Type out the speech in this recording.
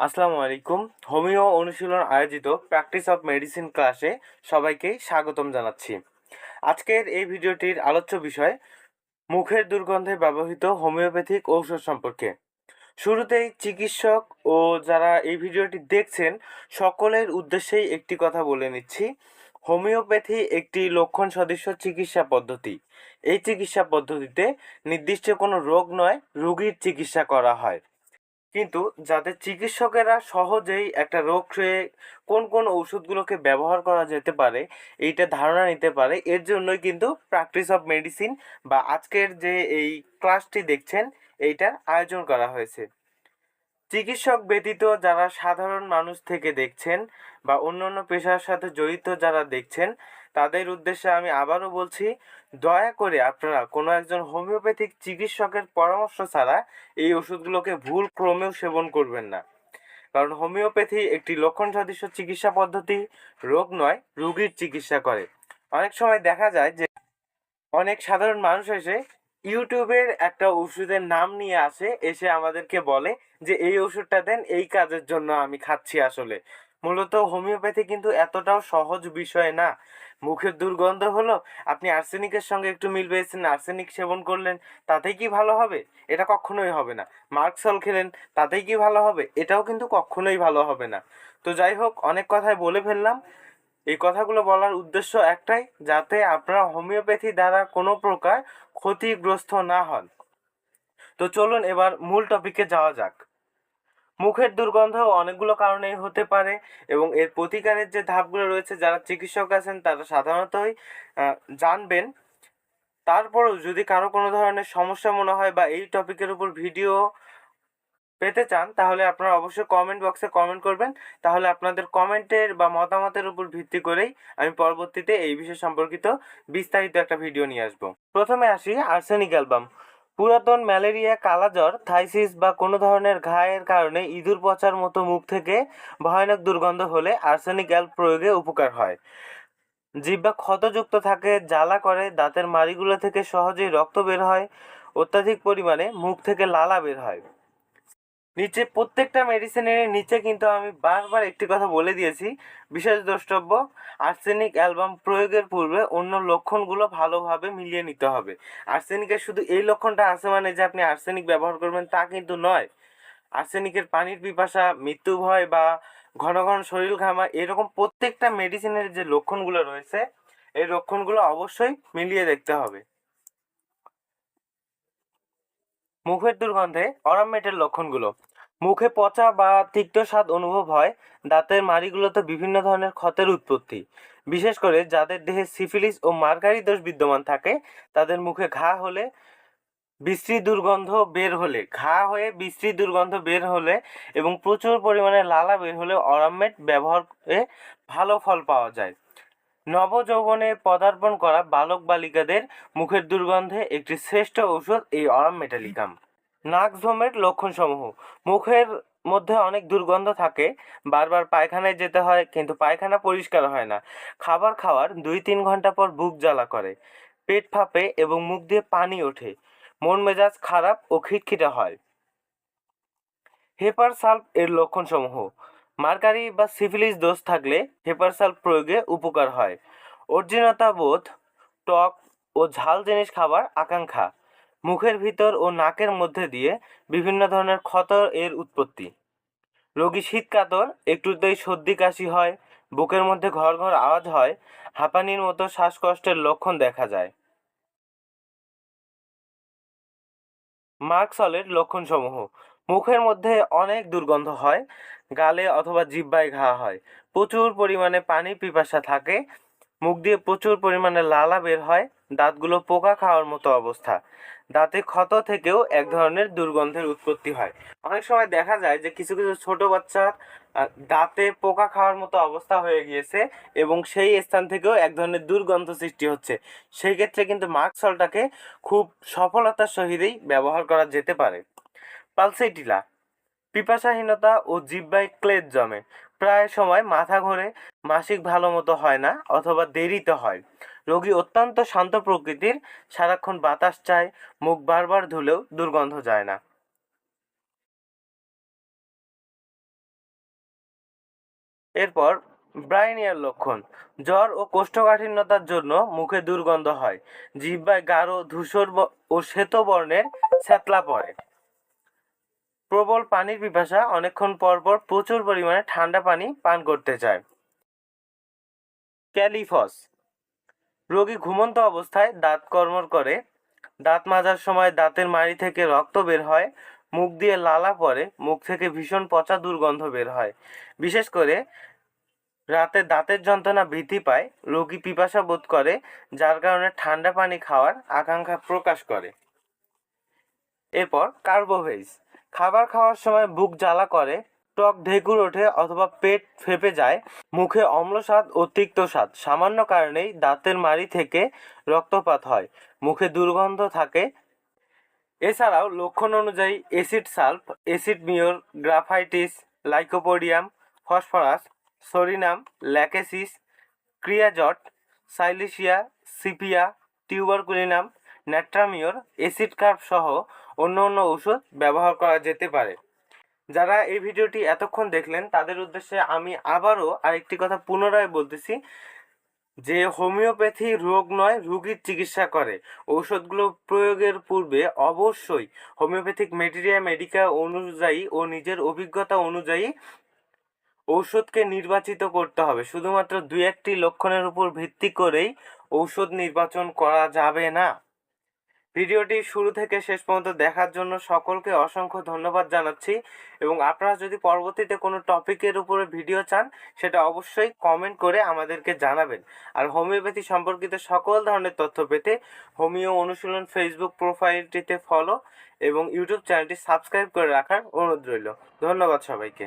আসসালামু আলাইকুম। হোমিও অনুশীলন আয়োজিত প্র্যাকটিস অফ মেডিসিন ক্লাসে সবাইকে স্বাগতম জানাচ্ছি। আজকের এই ভিডিওটির আলোচ্য বিষয়, মুখের দুর্গন্ধে ব্যবহৃত হোমিওপ্যাথিক ঔষধ সম্পর্কে। শুরুতেই চিকিৎসক ও যারা এই ভিডিওটি দেখছেন, সকলের উদ্দেশ্যেই একটি কথা বলে নিচ্ছি। হোমিওপ্যাথি একটি লক্ষণ সদৃশ চিকিৎসা পদ্ধতি। এই চিকিৎসা পদ্ধতিতে নির্দিষ্ট কোনো রোগ নয়, রোগীর চিকিৎসা করা হয়। কিন্তু যাতে চিকিৎসকেরা সহজেই একটা রোগ কোন কোন ওষুধগুলোকে ব্যবহার করা যেতে পারে, এইটা ধারণা নিতে পারে, এর জন্যই কিন্তু প্র্যাকটিস অফ মেডিসিন বা আজকের যে এই ক্লাসটি দেখছেন, এইটার আয়োজন করা হয়েছে। চিকিৎসক ব্যতীত যারা সাধারণ মানুষ থেকে দেখছেন বা অন্য অন্য পেশার সাথে জড়িত যারা দেখছেন, তাদের উদ্দেশ্যে আমি আবারও বলছি, দয়া করে আপনারা কোনো একজন হোমিওপ্যাথিক চিকিৎসকের পরামর্শ ছাড়া এই ওষুধগুলোকে ভুল ক্রমেও সেবন করবেন না। কারণ হোমিওপ্যাথি একটি লক্ষণ সদৃশ চিকিৎসা পদ্ধতি, রোগ নয়, রোগীর চিকিৎসা করে। অনেক সময় দেখা যায় যে অনেক সাধারণ মানুষ এসে ইউটিউবের একটা ওষুধের নাম নিয়ে আসে, এসে আমাদেরকে বলে যে, এই ওষুধটা দেন, এই কাজের জন্য আমি খাচ্ছি আসলে। মূলত হোমিওপ্যাথি কিন্তু এতটাও সহজ বিষয় না। মুখের দুর্গন্ধ হলো, আপনি আর্সেনিকের সঙ্গে একটু মিল পেয়েছেন আর্সেনিক সেবন করলেন, তাতেই কি ভালো হবে? এটা কখনোই হবে না। মার্কসল খেলেন, তাতেই কি ভালো হবে? এটাও কিন্তু কখনোই ভালো হবে না। তো যাই হোক, অনেক কথাই বলে ফেললাম। এই কথাগুলো বলার উদ্দেশ্য একটাই, যাতে আপনারা হোমিওপ্যাথি দ্বারা কোনো প্রকার ক্ষতিগ্রস্ত না হন। তো চলুন এবার মূল টপিকে যাওয়া যাক। মুখের দুর্গন্ধ অনেকগুলো কারণেই হতে পারে এবং এর প্রতিকারের যে ধাপগুলো রয়েছে, যারা চিকিৎসক আছেন তারা সাধারণতই জানবেন। তারপরেও যদি কারও কোনো ধরনের সমস্যা মনে হয় বা এই টপিকের উপর ভিডিও পেতে চান, তাহলে আপনারা অবশ্যই কমেন্ট বক্সে কমেন্ট করবেন। তাহলে আপনাদের কমেন্টের বা মতামতের উপর ভিত্তি করেই আমি পরবর্তীতে এই বিষয় সম্পর্কিত বিস্তারিত একটা ভিডিও নিয়ে আসব। প্রথমে আসি আর্সেনিক অ্যালবাম। পুরাতন ম্যালেরিয়া, কালাজ্বর, থাইসিস বা কোনো ধরনের ঘায়ের কারণে ইঁদুর পচার মতো মুখ থেকে ভয়ানক দুর্গন্ধ হলে আর্সেনিক অ্যাল প্রয়োগে উপকার হয়। জিহ্বা ক্ষতযুক্ত থাকে, জ্বালা করে, দাঁতের মাড়িগুলো থেকে সহজেই রক্ত বের হয়, অত্যাধিক পরিমাণে মুখ থেকে লালা বের হয়। নিচে প্রত্যেকটা মেডিসিনের নিচে কিন্তু আমি বারবার একটি কথা বলে দিয়েছি। বিশেষ দ্রষ্টব্য আর্সেনিক অ্যালবাম প্রয়োগের পূর্বে অন্য লক্ষণগুলো ভালোভাবে মিলিয়ে নিতে হবে। আর্সেনিকের শুধু এই লক্ষণটা আছে মানে যে আপনি আর্সেনিক ব্যবহার করবেন তা কিন্তু নয়। আর্সেনিকের পানির পিপাসা, মৃত্যু ভয় বা ঘন ঘন শরীর ঘামা এরকম প্রত্যেকটা মেডিসিনের যে লক্ষণগুলো রয়েছে, এই লক্ষণগুলো অবশ্যই মিলিয়ে দেখতে হবে। মুখের দুর্গন্ধে অরামেটের লক্ষণগুলো। মুখে পচা বা তিক্ত স্বাদ অনুভব হয়, দাঁতের মাড়িগুলোতে বিভিন্ন ধরনের ক্ষতের উৎপত্তি। বিশেষ করে যাদের দেহে সিফিলিস ও মার্কারি দোষ বিদ্যমান থাকে, তাদের মুখে ঘা হলে বিশ্রী দুর্গন্ধ বের হলে, ঘা হয়ে বিশ্রী দুর্গন্ধ বের হলে এবং প্রচুর পরিমাণে লালা বের হলে অরামেট ব্যবহারে ভালো ফল পাওয়া যায়। নবযৌবনে পদার্পণ করা বালক বালিকাদের মুখের দুর্গন্ধে একটি শ্রেষ্ঠ ঔষধ এই অরাম মেটালিকাম। নাক ঝোমের লক্ষণসমূহ। মুখের মধ্যে অনেক দুর্গন্ধ থাকে, বারবার পায়খানায় যেতে হয়, কিন্তু পায়খানা পরিষ্কার হয় না। খাবার খাওয়ার দুই তিন ঘণ্টা পর বুক জ্বালা করে, পেট ফাঁপে এবং মুখ দিয়ে পানি ওঠে। মন মেজাজ খারাপ ও খিটখিটে হয়। হেপার সালফ এর লক্ষণসমূহ। মার্কারি বা সিফিলিস দোষ থাকলে হেপার সালফ প্রয়োগে উপকার হয়। অর্জিনতা বোধ, টক ও ঝাল জিনিস খাবার আকাঙ্ক্ষা, মুখের ভিতর ও নাকের মধ্যে দিয়ে বিভিন্ন ধরনের ক্ষত এর উৎপত্তি। রোগী শীতকাতর, একটুতেই সর্দি কাশি হয়, বুকের মধ্যে ঘর ঘর আওয়াজ হয়, হাঁপানির মতো শ্বাসকষ্টের লক্ষণ দেখা যায়। মার্কসলের লক্ষণসমূহ মুখের মধ্যে অনেক দুর্গন্ধ হয়, গালে অথবা জিহ্বায় ঘা হয়। প্রচুর পরিমাণে পানি পিপাসা থাকে, মুখ দিয়ে প্রচুর পরিমাণে লালা বের হয়, দাঁতগুলো পোকা খাওয়ার মতো অবস্থা। দাঁতে ক্ষত থেকেও এক ধরনের দুর্গন্ধের উৎপত্তি হয়। অনেক সময় দেখা যায় যে কিছু কিছু ছোট বাচ্চার দাঁতে পোকা খাওয়ার মতো অবস্থা হয়ে গিয়েছে এবং সেই স্থান থেকেও এক ধরনের দুর্গন্ধ সৃষ্টি হচ্ছে। সেই ক্ষেত্রে কিন্তু মাস্কলটাকে খুব সফলতার সহিতেই ব্যবহার করা যেতে পারে। পালসেটিলা পিপাসাহীনতা ও জিহ্বায় ক্লেদ জমে। প্রায় সময় মাথা ঘোরে, মাসিক ভালো মতো হয় না অথবা দেরিতে হয়। রোগী অত্যন্ত শান্ত প্রকৃতির, সারাক্ষণ বাতাস চায়, মুখ বারবার ধুলেও দুর্গন্ধ যায় না। এরপর ব্রাইনিয়ার লক্ষণ, জ্বর ও কোষ্ঠকাঠিন্যতার জন্য মুখে দুর্গন্ধ হয়। জিহ্বায় গাঢ় ধূসর ও শ্বেত বর্ণের ছ্যাতলা পড়ে। প্রবল পানির পিপাসা অনেকক্ষণ পর পর প্রচুর পরিমাণে ঠান্ডা পানি পান করতে চায়। ক্যালিফস। রোগী ঘুমন্ত অবস্থায় দাঁত কর্মর করে। দাঁত মাজার সময় দাঁতের মাড়ি থেকে রক্ত বের হয়, মুখ দিয়ে লালা পড়ে, মুখ থেকে ভীষণ পচা দুর্গন্ধ বের হয়। বিশেষ করে রাতে দাঁতের যন্ত্রণা বৃদ্ধি পায়, রোগী পিপাসা বোধ করে, যার কারণে ঠান্ডা পানি খাওয়ার আকাঙ্ক্ষা প্রকাশ করে। এরপর কার্বোভেজ খাবার খাওয়ার সময় বুক জ্বালা করে, টক ঢেকুর ওঠে অথবা পেট ফেপে যায়, মুখে অম্ল স্বাদ ও তিক্ত স্বাদ। সামান্য কারণেই দাঁতের মাড়ি থেকে রক্তপাত হয়, মুখে দুর্গন্ধ থাকে। এছাড়াও লক্ষণ অনুযায়ী acid sulph, acid mur, graphites, lycopodium, phosphorus, psorinum, lachesis, creosote silicea sepia, tuberculinum, natrum mur, acid carb সহ অন্য অন্য ওষুধ ব্যবহার করা যেতে পারে। যারা এই ভিডিওটি এতক্ষণ দেখলেন, তাদের উদ্দেশ্যে আমি আবারও আরেকটি কথা পুনরায় বলতেছি যে, হোমিওপ্যাথি রোগ নয়, রোগীর চিকিৎসা করে। ঔষধগুলো প্রয়োগের পূর্বে অবশ্যই হোমিওপ্যাথিক মেটেরিয়া মেডিকা অনুযায়ী ও নিজের অভিজ্ঞতা অনুযায়ী ঔষধকে নির্বাচিত করতে হবে। শুধুমাত্র দুই একটি লক্ষণের উপর ভিত্তি করেই ঔষধ নির্বাচন করা যাবে না। ভিডিওটি শুরু থেকে শেষ পর্যন্ত দেখার জন্য সকলকে অসংখ্য ধন্যবাদ জানাচ্ছি। এবং আপনারা যদি পরবর্তীতে কোনো টপিকের উপরে ভিডিও চান, সেটা অবশ্যই কমেন্ট করে আমাদেরকে জানাবেন। আর হোমিওপ্যাথি সম্পর্কিত সকল ধরনের তথ্য পেতে হোমিও অনুশীলন ফেসবুক প্রোফাইলটিতে ফলো এবং ইউটিউব চ্যানেলটি সাবস্ক্রাইব করে রাখার অনুরোধ রইল। ধন্যবাদ সবাইকে।